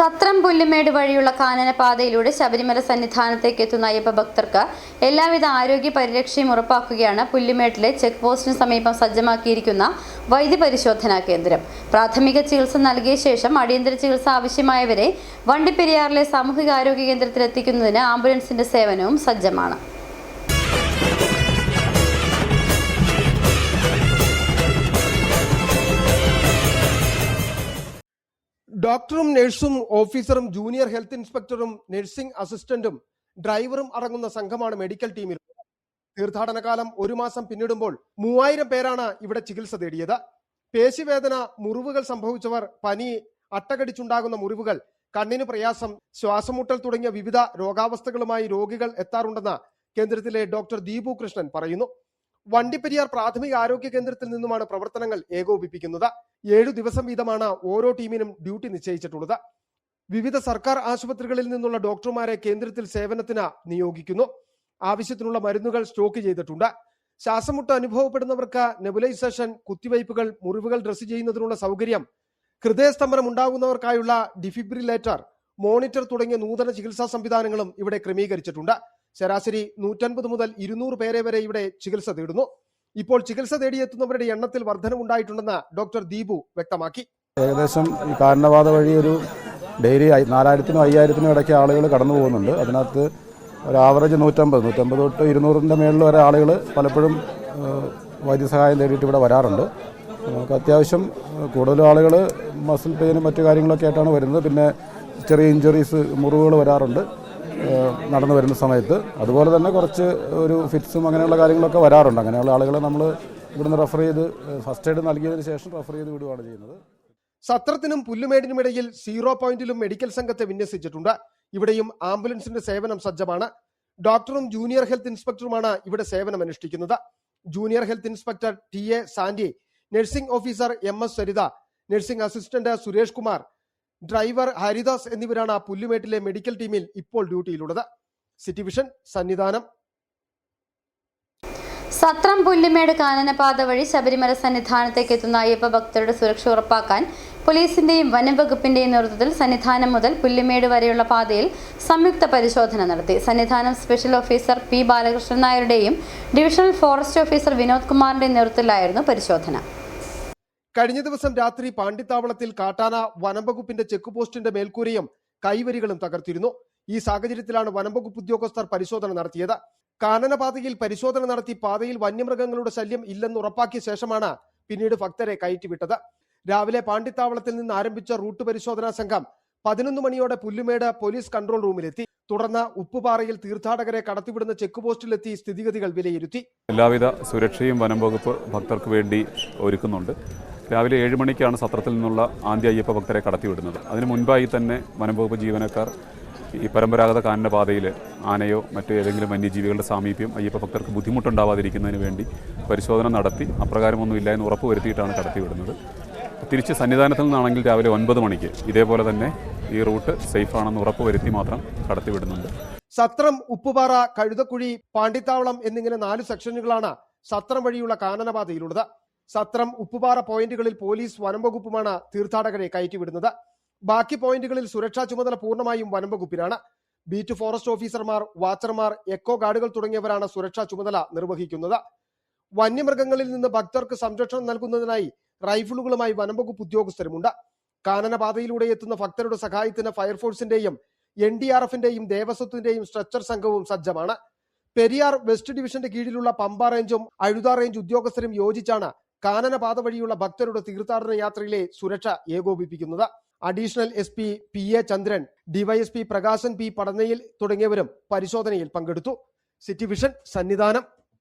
സത്രം പുല്ലുമേട് വഴിയുള്ള കാനനപാതയിലൂടെ ശബരിമല സന്നിധാനത്തേക്ക് എത്തുന്ന അയ്യപ്പ ഭക്തർക്ക് എല്ലാവിധ ആരോഗ്യ പരിരക്ഷയും ഉറപ്പാക്കുകയാണ് പുല്ലുമേട്ടിലെ ചെക്ക് പോസ്റ്റിന് സമീപം സജ്ജമാക്കിയിരിക്കുന്ന വൈദ്യപരിശോധനാ കേന്ദ്രം. പ്രാഥമിക ചികിത്സ നൽകിയ ശേഷം അടിയന്തര ചികിത്സ ആവശ്യമായവരെ വണ്ടിപ്പെരിയാറിലെ സാമൂഹികാരോഗ്യ കേന്ദ്രത്തിൽ എത്തിക്കുന്നതിന് ആംബുലൻസിന്റെ സേവനവും സജ്ജമാണ്. ഡോക്ടറും നഴ്സും ഓഫീസറും ജൂനിയർ ഹെൽത്ത് ഇൻസ്പെക്ടറും നഴ്സിംഗ് അസിസ്റ്റന്റും ഡ്രൈവറും അടങ്ങുന്ന സംഘമാണ് മെഡിക്കൽ ടീമിൽ. തീർത്ഥാടന കാലം ഒരു മാസം പിന്നിടുമ്പോൾ മൂവായിരം പേരാണ് ഇവിടെ ചികിത്സ തേടിയത്. പേശിവേദന മുറിവുകൾ സംഭവിച്ചവർ പനി അട്ടകടിച്ചുണ്ടാകുന്ന മുറിവുകൾ കണ്ണിന് പ്രയാസം ശ്വാസമുട്ടൽ തുടങ്ങിയ വിവിധ രോഗാവസ്ഥകളുമായി രോഗികൾ എത്താറുണ്ടെന്ന് കേന്ദ്രത്തിലെ ഡോക്ടർ ദീപു കൃഷ്ണൻ പറയുന്നു. വണ്ടിപ്പെരിയാർ പ്രാഥമിക ആരോഗ്യ കേന്ദ്രത്തിൽ നിന്നുമാണ് പ്രവർത്തനങ്ങൾ ഏകോപിപ്പിക്കുന്നത്. ഏഴു ദിവസം വീതമാണ് ഓരോ ടീമിനും ഡ്യൂട്ടി നിശ്ചയിച്ചിട്ടുള്ളത്. വിവിധ സർക്കാർ ആശുപത്രികളിൽ നിന്നുള്ള ഡോക്ടർമാരെ കേന്ദ്രത്തിൽ സേവനത്തിന് നിയോഗിക്കുന്നു. ആവശ്യത്തിനുള്ള മരുന്നുകൾ സ്റ്റോക്ക് ചെയ്തിട്ടുണ്ട്. ശ്വാസമുട്ട് അനുഭവപ്പെടുന്നവർക്ക് നെബുലൈസേഷൻ കുത്തിവയ്പ്പുകൾ മുറിവുകൾ ഡ്രസ് ചെയ്യുന്നതിനുള്ള സൗകര്യം ഹൃദയസ്തംഭനം ഉണ്ടാകുന്നവർക്കായുള്ള ഡിഫിബ്രിലേറ്റർ മോണിറ്റർ തുടങ്ങിയ നൂതന ചികിത്സാ സംവിധാനങ്ങളും ഇവിടെ ക്രമീകരിച്ചിട്ടുണ്ട്. ശരാശരി നൂറ്റൻപത് മുതൽ ഇരുന്നൂറ് പേരെ വരെ ഇവിടെ ചികിത്സ തേടുന്നു. ഇപ്പോൾ ചികിത്സ തേടിയെത്തുന്നവരുടെ എണ്ണത്തിൽ വർധനമുണ്ടായിട്ടുണ്ടെന്ന് ഡോക്ടർ ദീപു വ്യക്തമാക്കി. ഏകദേശം ഈ വഴി ഒരു ഡെയിലി നാലായിരത്തിനും അയ്യായിരത്തിനും ഇടയ്ക്ക് ആളുകൾ കടന്നു പോകുന്നുണ്ട്. അതിനകത്ത് ഒരു ആവറേജ് നൂറ്റമ്പത് നൂറ്റമ്പത് തൊട്ട് ഇരുന്നൂറിന്റെ മേളിൽ വരെ ആളുകൾ പലപ്പോഴും വൈദ്യസഹായം തേടിയിട്ട് ഇവിടെ വരാറുണ്ട്. നമുക്ക് അത്യാവശ്യം കൂടുതലും ആളുകൾ മസിൽ പെയിനും മറ്റു കാര്യങ്ങളൊക്കെ ആയിട്ടാണ് വരുന്നത്. പിന്നെ ചെറിയ ഇഞ്ചുറീസ് മുറിവുകൾ വരാറുണ്ട്. നടന്നു വരുന്ന സമയത്ത്. അതുപോലെ തന്നെ കുറച്ച് ഒരു ഫിറ്റ്സും അങ്ങനെയുള്ള കാര്യങ്ങളൊക്കെ വരാറുണ്ട്. അങ്ങനെയുള്ള ആളുകളെ നമ്മൾ ഇവിടുന്ന് റെഫർ ചെയ്ത് ഫസ്റ്റ് എയ്ഡ് നൽകിയതിന് ശേഷം റെഫർ ചെയ്ത് വിടുകയാണ് ചെയ്യുന്നത്. സത്രത്തിനും പുല്ലുമേടിനുമിടയിൽ സീറോ പോയിന്റിലും മെഡിക്കൽ സംഘത്തെ വിന്യസിച്ചിട്ടുണ്ട്. ഇവിടെയും ആംബുലൻസിന്റെ സേവനം സജ്ജമാണ്. ഡോക്ടറും ജൂനിയർ ഹെൽത്ത് ഇൻസ്പെക്ടറുമാണ് ഇവിടെ സേവനം അനുഷ്ഠിക്കുന്നത്. Junior health inspector T A Sandy nursing officer M S Saritha nursing assistant Suresh Kumar driver Haridas എന്നിവരാണ് ആ പുല്ലുമേട്ടിലെ മെഡിക്കൽ ടീമിൽ ഇപ്പോൾ ഡ്യൂട്ടിയിലുള്ളത്. City Vision Sannidhanam. സത്രം പുല്ലുമേട് കാനനപാത വഴി ശബരിമല സന്നിധാനത്തേക്ക് എത്തുന്ന അയ്യപ്പ ഭക്തരുടെ സുരക്ഷ ഉറപ്പാക്കാൻ പോലീസിന്റെയും വനംവകുപ്പിന്റെയും നേതൃത്വത്തിൽ സന്നിധാനം മുതൽ പുല്ലുമേട് വരെയുള്ള പാതയിൽ സംയുക്ത പരിശോധന നടത്തി. Sannidhanam special officer P Balakrishnan നായരുടെയും divisional forest officer Vinod കുമാറിന്റെയും നേതൃത്വത്തിലായിരുന്നു പരിശോധന. കഴിഞ്ഞ ദിവസം രാത്രി പാണ്ടിത്താവളത്തിൽ കാട്ടാന വനംവകുപ്പിന്റെ ചെക്ക് പോസ്റ്റിന്റെ മേൽക്കൂരയും കൈവരികളും തകർത്തിരുന്നു. ഈ സാഹചര്യത്തിലാണ് വനംവകുപ്പ് ഉദ്യോഗസ്ഥർ പരിശോധന നടത്തിയത്. കാനനപാതയിൽ പരിശോധന നടത്തി പാതയിൽ വന്യമൃഗങ്ങളുടെ ശല്യം ഇല്ലെന്ന് ഉറപ്പാക്കിയ ശേഷമാണ് പിന്നീട് ഭക്തരെ കയറ്റിവിട്ടത്. രാവിലെ പാണ്ടിത്താവളത്തിൽ നിന്ന് ആരംഭിച്ച റൂട്ട് പരിശോധനാ സംഘം പതിനൊന്ന് മണിയോടെ പുല്ലുമേട് പോലീസ് കൺട്രോൾ റൂമിലെത്തി. തുടർന്ന് ഉപ്പുപാറയിൽ തീർത്ഥാടകരെ കടത്തിവിടുന്ന ചെക്ക് പോസ്റ്റിലെത്തി സ്ഥിതിഗതികൾ വിലയിരുത്തി. എല്ലാവിധ സുരക്ഷയും വനം വകുപ്പ് ഭക്തർക്ക് വേണ്ടി ഒരുക്കുന്നുണ്ട്. രാവിലെ ഏഴ് മണിക്കാണ് സത്രത്തിൽ നിന്നുള്ള ആദ്യ അയ്യപ്പ ഭക്തരെ കടത്തിവിടുന്നത്. അതിന് മുൻപായി തന്നെ വനംവകുപ്പ് ജീവനക്കാർ ഈ പരമ്പരാഗത കാനനപാതയിൽ ആനയോ മറ്റു ഏതെങ്കിലും വന്യജീവികളുടെ സാമീപ്യം അയ്യപ്പ ഭക്തർക്ക് ബുദ്ധിമുട്ടുണ്ടാവാതിരിക്കുന്നതിന് വേണ്ടി പരിശോധന നടത്തി അപ്രകാരമൊന്നും ഇല്ല എന്ന് ഉറപ്പ് വരുത്തിയിട്ടാണ് കടത്തിവിടുന്നത്. തിരിച്ച് സന്നിധാനത്തിൽ നിന്നാണെങ്കിൽ രാവിലെ ഒൻപത് മണിക്ക് ഇതേപോലെ തന്നെ ഈ റൂട്ട് സേഫ് ആണെന്ന് ഉറപ്പ് വരുത്തി മാത്രം കടത്തിവിടുന്നുണ്ട്. സത്രം ഉപ്പുപാറ കഴുതക്കുഴി പാണ്ടിത്താവളം എന്നിങ്ങനെ നാല് സെക്ഷനുകളാണ് സത്രം വഴിയുള്ള കാനനപാതയിലുള്ളത് സത്രം ഉപ്പുപാറ പോയിന്റുകളിൽ പോലീസ് വനംവകുപ്പുമാണ് തീർത്ഥാടകരെ കയറ്റിവിടുന്നത്. ബാക്കി പോയിന്റുകളിൽ സുരക്ഷാ ചുമതല പൂർണമായും വനംവകുപ്പിനാണ് ബീറ്റ് ഫോറസ്റ്റ് ഓഫീസർമാർ വാച്ചർമാർ എക്കോ ഗാർഡുകൾ തുടങ്ങിയവരാണ് സുരക്ഷാ ചുമതല നിർവഹിക്കുന്നത്. വന്യമൃഗങ്ങളിൽ നിന്ന് ഭക്തർക്ക് സംരക്ഷണം നൽകുന്നതിനായി റൈഫിളുകളുമായി വനംവകുപ്പ് ഉദ്യോഗസ്ഥരുമുണ്ട്. കാനനപാതയിലൂടെ എത്തുന്ന ഭക്തരുടെ സഹായത്തിന് ഫയർഫോഴ്സിന്റെയും എൻ ഡി ആർ എഫിന്റെയും ദേവസ്വത്തിന്റെയും സ്ട്രെച്ചർ സംഘവും സജ്ജമാണ്. പെരിയാർ വെസ്റ്റ് ഡിവിഷന്റെ കീഴിലുള്ള പമ്പ റേഞ്ചും അഴുത റേഞ്ച് ഉദ്യോഗസ്ഥരും യോജിച്ചാണ് കാനനപാത വഴിയുള്ള ഭക്തരുടെ തീർത്ഥാടന യാത്രയിലെ സുരക്ഷ ഏകോപിപ്പിക്കുന്നത്. Additional S P P A Chandran DySP Prakashan P പടനയിൽ തുടങ്ങിയവരും പരിശോധനയിൽ പങ്കെടുത്തു. City Vision Sannidhanam.